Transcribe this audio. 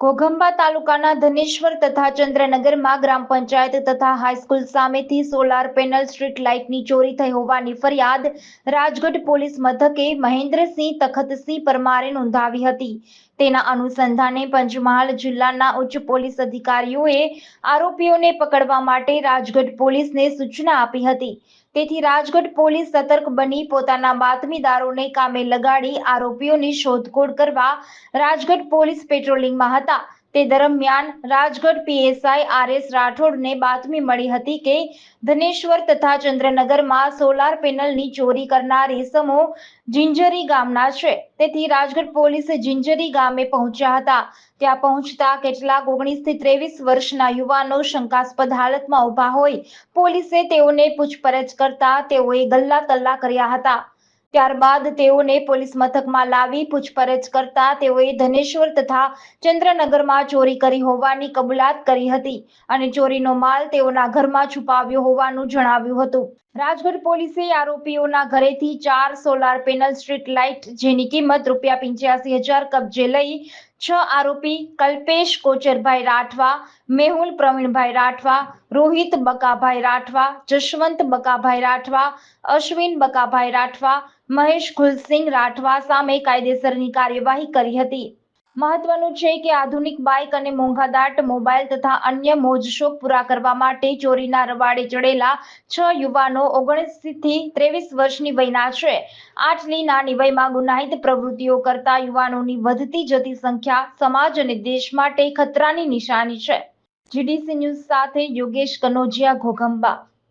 ઘોઘંબા તાલુકાના ધનેશ્વર તથા ચંદ્રનગરમાં ગ્રામ પંચાયત તથા હાઈસ્કૂલ સામેથી સોલાર પેનલ સ્ટ્રીટ લાઇટની ચોરી થઈ હોવાની ફરિયાદ રાજગઢ પોલીસ મથકે મહેન્દ્રસિંહ તખતસિંહ પરમારે નોંધાવી હતી. તેના અનુસંધાને પંચમહાલ જિલ્લાના ઉચ્ચ પોલીસ અધિકારીઓએ આરોપીઓને પકડવા માટે રાજગઢ પોલીસને સૂચના આપી હતી. તેથી રાજગઢ પોલીસ સતર્ક બની પોતાના બાતમીદારોને કામે લગાડી આરોપીઓની શોધખોળ કરવા રાજગઢ પોલીસ પેટ્રોલિંગમાં હતા. તે દરમિયાન રાજગઢ પીએસઆઈ આર એસ રાઠોડને બાતમી મળી હતી કે ધનેશ્વર તથા ચંદ્રનગરમાં સોલાર પેનલની ચોરી કરનાર ઇસમો જિંજરી ગામના છે. તેથી રાજગઢ પોલીસે જિંજરી ગામે પહોંચ્યા હતા. ત્યાં પહોંચતા કેટલાક ઓગણીસથી ત્રેવીસ વર્ષના યુવાનો શંકાસ્પદ હાલતમાં ઊભા હોય. પોલીસે તેઓને પૂછપરછ કરતા તેઓએ ગલ્લા તલ્લા કર્યા હતા. ત્યારબાદ તેઓને પોલીસ મથકમાં લાવી પૂછપરછ કરતા તેઓએ ધનેશ્વર તથા ચંદ્રનગરમાં ચોરી કરી હોવાની કબૂલાત કરી હતી અને ચોરીનો માલ તેઓના ઘરમાં છુપાવ્યો હોવાનું જણાવ્યું હતું. રાજગઢ પોલીસે આરોપીઓના ઘરેથી ચાર સોલાર પેનલ સ્ટ્રીટ લાઇટ જેની કિંમત રૂપિયા પંચ્યાસી હજાર કબજે લઈ છ આરોપી કલ્પેશ કોચરભાઈ રાઠવા, મેહુલ પ્રવીણભાઈ રાઠવા, રોહિત બકાભાઈ રાઠવા, જશવંત બકાભાઈ રાઠવા, અશ્વિન બકાભાઈ રાઠવા, મહેશ ગુલસિંહ રાઠવા સામે કાયદેસરની કાર્યવાહી કરી હતી. મહત્વનું છે કે આધુનિક બાઇક અને મોંઘાદાટ મોબાઈલ તથા અન્ય મોજશોખ પૂરા કરવા માટે ચોરીના રવાડે ચડેલા છ યુવાનો ઓગણીસથી ત્રેવીસ વર્ષની વયના છે. આટલી નાની વયમાં ગુનાહિત પ્રવૃત્તિઓ કરતા યુવાનોની વધતી જતી સંખ્યા સમાજ અને દેશ માટે ખતરાની નિશાની છે. જીડીસી ન્યૂઝ સાથે યોગેશ કનોજિયા ઘોઘંબા.